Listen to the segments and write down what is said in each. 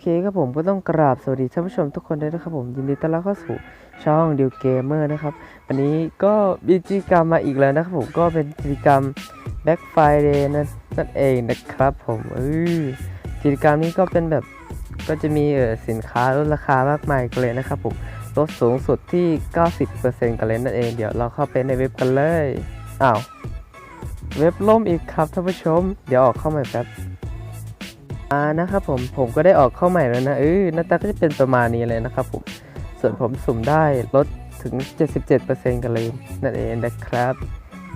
เคครับผมก็ต้องกราบสวัสดีท่านผู้ชมทุกคนด้วยนะครับผมยินดีต้อนรับเข้าสู่ช่องดิวเกมเมอร์นะครับวันนี้ก็มีกิจกรรมมาอีกแล้วนะครับผมก็เป็นกิจกรรม Black Friday นั่นนั่นเองนะครับผมเออกิจกรรมนี้ก็เป็นแบบก็จะมีเออสินค้าลดราคามากมายกันเลยนะครับผมลดสูงสุดที่ 90%กันเลยนั่นเองเดี๋ยวเราเข้าไปในเว็บกันเลยอ้าวเว็บล่มอีกครับท่านผู้ชม เดี๋ยวออกเข้าม่แป๊บ อ่านะครับผมผมก็ได้ออกเข้าใหม่แล้วนะเออหน้าตาก็จะเป็นประมาณนี้เลยนะครับผมส่วนผมสุ่มได้ลดถึง 77%กันเลยนั่นเองนะครับ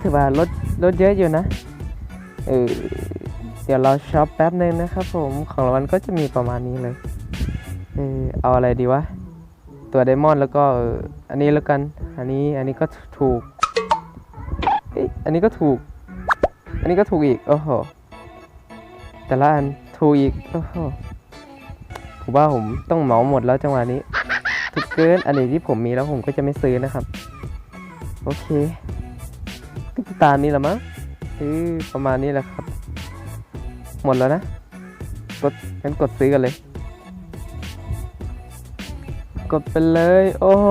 ถือว่าลดลดเยอะอยู่นะเออเดี๋ยวเราช็อปแป๊บนึงนะครับผมของรางวัลก็จะมีประมาณนี้เลยเออเอาอะไรดีวะตัวไดมอนด์แล้วก็อันนี้แล้วกันอันนี้อันนี้ก็ถูกเอ้ยอันนี้ก็ถูก อันนี้ก็ถูกอีกโอ้โหแต่ละอัน ถูกอีกโอ้โหผมว่าผมต้องเหมาหมดแล้วจังหวะนี้ถูกเกินอันไหนที่ผมมีแล้วผมก็จะไม่ซื้อนะครับ โอเคก็ตามนี้ละมั้งเออประมาณนี้แหละครับ หมดแล้วนะ กดงั้นกดซื้อกันเลย กดไปเลย โอ้โห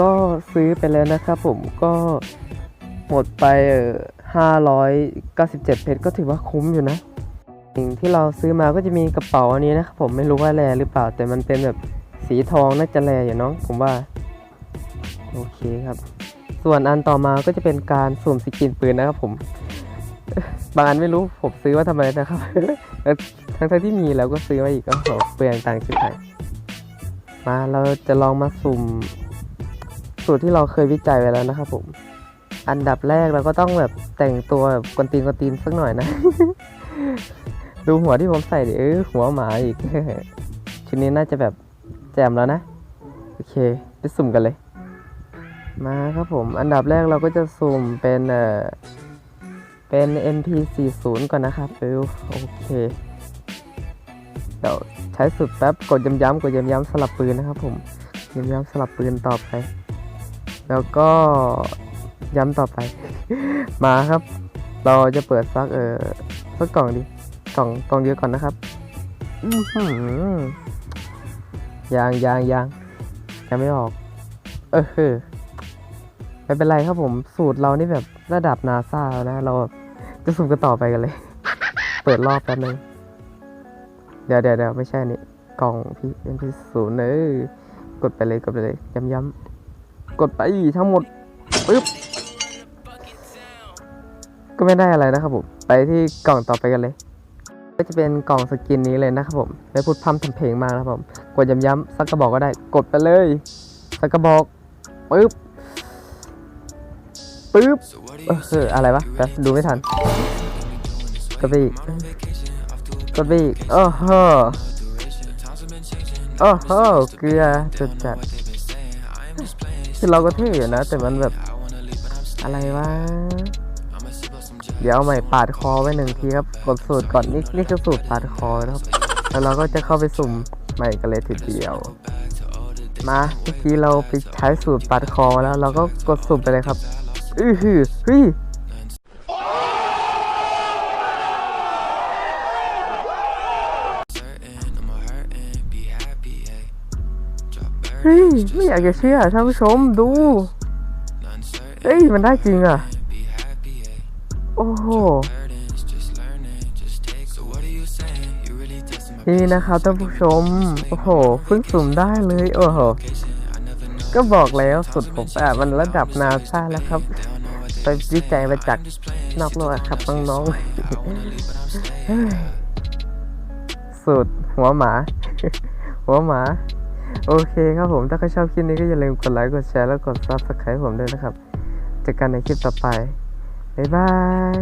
ก็ซื้อไปแล้วนะครับผมก็หมดไปเออห้าร้อยเก้าสิบเจ็ดเพชรก็ถือว่าคุ้มอยู่นะ สิ่งที่เราซื้อมาก็จะมีกระเป๋าอันนี้นะครับผมไม่รู้ว่าแรหรือเปล่า แต่มันเป็นแบบสีทองน่าจะแรอยู่น้องผมว่า โอเคครับ ส่วนอันต่อมาก็จะเป็นการสวมสกินปืนนะครับผม บางอันไม่รู้ผมซื้อว่าทำไมนะครับทั้งทั้งที่มีแล้วก็ซื้อมาอีกก็โหเปลืองตังค์ชิบหายมาเราจะลองมาสุ่มสูตรที่เราเคยวิจัยไว้แล้วนะครับผม อันดับแรกเราก็ต้องแบบแต่งตัวแบบกวนตีนกวนตีนสักหน่อยนะ ดูหัวที่ผมใส่ดิเออหัวหมาอีก ชุดนี้น่าจะแบบแจมแล้วนะ โอเค ไปสุ่มกันเลย มาครับผม อันดับแรกเราก็จะสุ่มเป็นเอ่อเป็น MP40 ก่อนนะครับเออโอเค เดี๋ยวใช้สุดแป๊บกดย้ำๆกดย้ำๆสลับปืนนะครับผมย้ำๆสลับปืนต่อไป แล้วก็ย้ำต่อไป มาครับ เราจะเปิดซักเออสักกล่องดิ กล่องกล่องเดียวก่อนนะครับอือหือยางยางยางยังไม่ออก เออไม่เป็นไรครับผมสูตรเรานี่แบบระดับนาซาแล้วนะ เราจะสุ่มกันต่อไปกันเลย เปิดรอบแป๊บนึงเดี๋ยวเดี๋ยวเดี๋ยวไม่ใช่นี่กล่องพี่เป็นพี่ศูนย์เออกดไปเลยกดไปเลยย้ำย้ำๆกดไปทั้งหมดปึ๊บก็ไม่ได้อะไรนะครับผม ไปที่กล่องต่อไปกันเลย ก็จะเป็นกล่องสกินนี้เลยนะครับผมไม่พูดพร่ำทำเพลงมากนะครับผม กดย้ำๆสักกระบอกก็ได้ กดไปเลย สักกระบอกปึ๊บปึ๊บเอออออะไรวะแต่ดูไม่ทัน กดไปอีกกดไปอีกโอ้โหโอ้โหเกลือจัดจัดคือเราก็เท่อยู่นะ แต่มันแบบอะไรวะ เดี๋ยวเอาใหม่ปาดคอไว้หนึ่งทีครับ กดสูตรก่อนนี่นี่คือสูตรปาดคอนะครับ แล้วเราก็จะเข้าไปสุ่มใหม่กันเลยทีเดียว มาเมื่อกี้เราไปใช้สูตรปาดคอมาแล้ว เราก็กดสุ่มไปเลยครับ อือหือเฮ้ยเฮ้ยไม่อยากจะเชื่อท่านผู้ชมดู เฮ้ย มันได้จริงอะ โอ้โหนี่นะครับท่านผู้ชม โอ้โหเพิ่งสุ่มได้เลยโอ้โห ก็บอกแล้วสุดผมอะมันระดับนาซาแล้วครับ ไปวิจัยมาจากนอกโลกครับน้องๆสุดหัวหมา หัวหมาโอเคครับผม ถ้าใครชอบคลิปนี้ก็อย่าลืมกดไลค์ กดแชร์ แล้วกด subscribe ผมด้วยนะครับเจอกันในคลิปต่อไป บ๊ายบาย